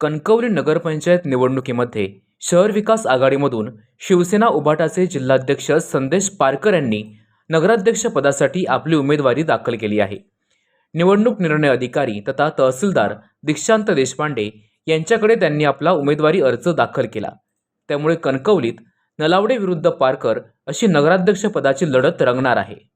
कणकवली नगरपंचायत निवडणुकीमध्ये शहर विकास आघाडीमधून शिवसेना उभाटाचे जिल्हाध्यक्ष संदेश पारकर यांनी नगराध्यक्षपदासाठी आपली उमेदवारी दाखल केली आहे. निवडणूक निर्णय अधिकारी तथा तहसीलदार दीक्षांत देशपांडे यांच्याकडे त्यांनी आपला उमेदवारी अर्ज दाखल केला. त्यामुळे कणकवलीत नलावडे विरुद्ध पारकर अशी नगराध्यक्षपदाची लढत रंगणार आहे.